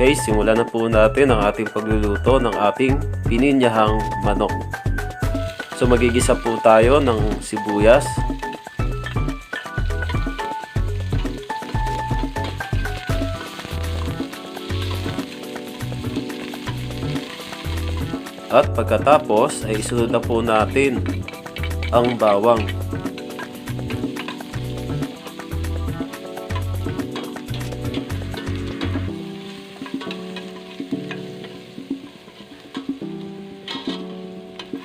Okay, simulan na po natin ang ating pagluluto ng ating pininyahang manok. So magigisa po tayo ng sibuyas. At pagkatapos ay isunod na po natin ang bawang.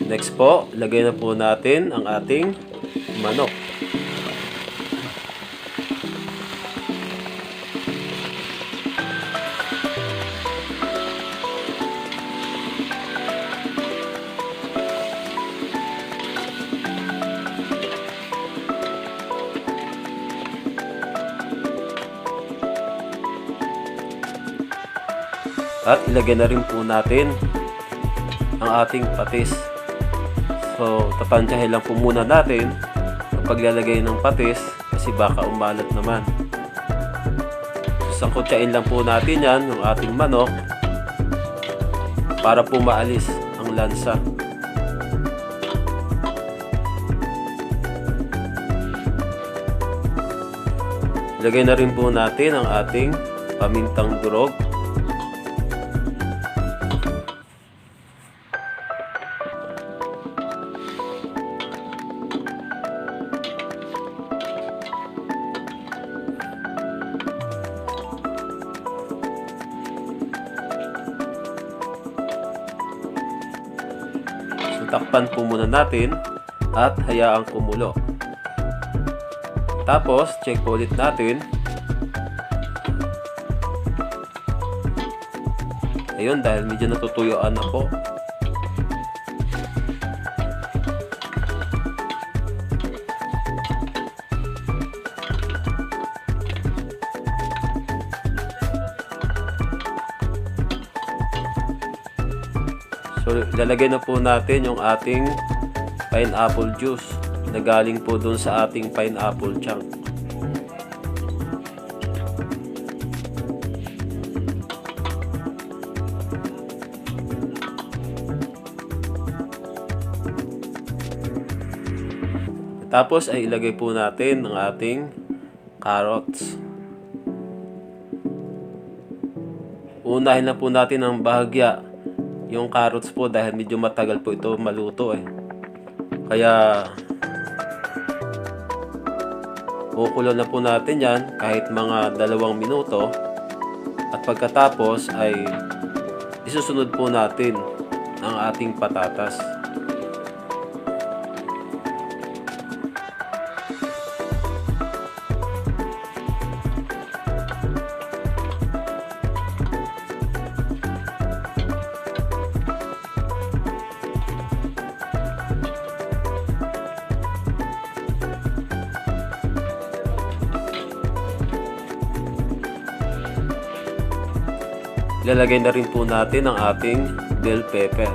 Next po, lagay na po natin ang ating manok. At ilagay na rin po natin ang ating patis. So, tapansyahin lang po muna natin ang paglalagay ng patis kasi baka umalat naman. Sangkutsain lang po natin yan, yung ating manok para po maalis ang lansa. Lagay na rin po natin ang ating pamintang durog takpan po muna natin at hayaang kumulo. Tapos, check po ulit natin. Ayun, dahil medyo natutuyuan na po. So, lalagay na po natin yung ating pineapple juice na galing po dun sa ating pineapple chunk. Tapos ay ilagay po natin ang ating carrots. Unahin na po natin ang bahagya yung carrots po dahil medyo matagal po ito maluto eh. Kaya kukulo na po natin yan kahit mga dalawang minuto at pagkatapos ay isusunod po natin ang ating patatas. Ilalagay na rin po natin ang ating bell pepper.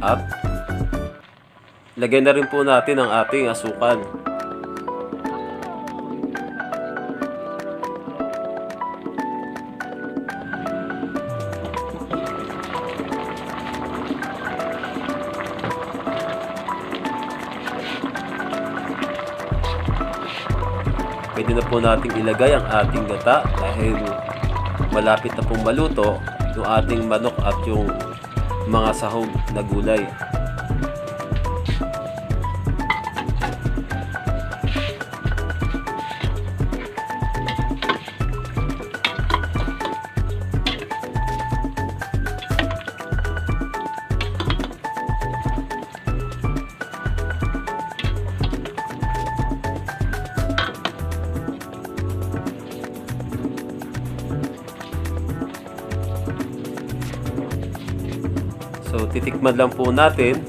At lagay na rin po natin ang ating asukal. Pwede na po nating ilagay ang ating gata dahil malapit na pong maluto yung ating manok at yung mga sahog na gulay. So, titikman lang po natin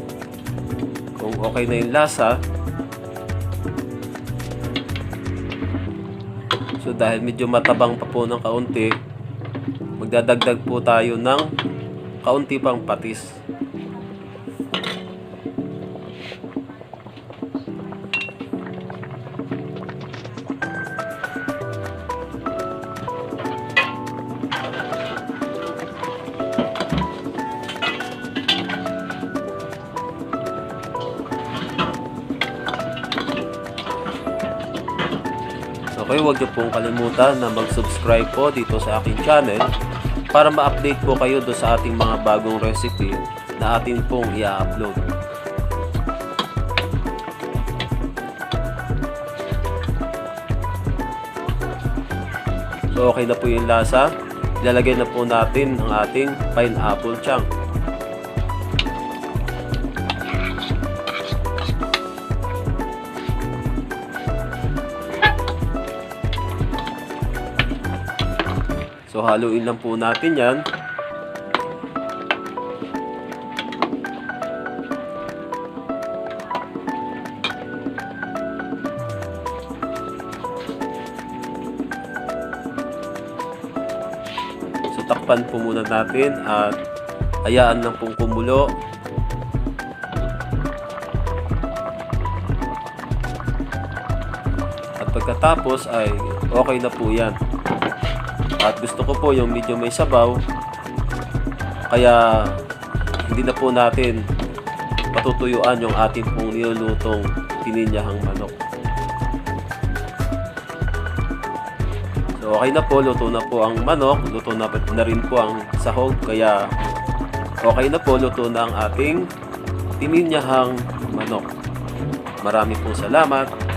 kung okay na yung lasa. So, dahil medyo matabang pa po ng kaunti, magdadagdag po tayo ng kaunti pang patis. Okay, huwag niyo pong kalimutan na mag-subscribe po dito sa aking channel para ma-update po kayo do sa ating mga bagong recipe na atin pong i-upload. So okay na po yung lasa. Ilalagay na po natin ang ating pineapple chunk. So haluin lang po natin yan. So takpan po muna natin at hayaan lang pong kumulo. At pagkatapos ay okay na po yan. At gusto ko po yung medyo may sabaw. Kaya hindi na po natin patutuyuan yung ating pong nilulutong tininyahang manok. So okay na po, luto na po ang manok, luto na, na rin po ang sahog, kaya okay na po, luto na ang ating tininyahang manok. Marami pong salamat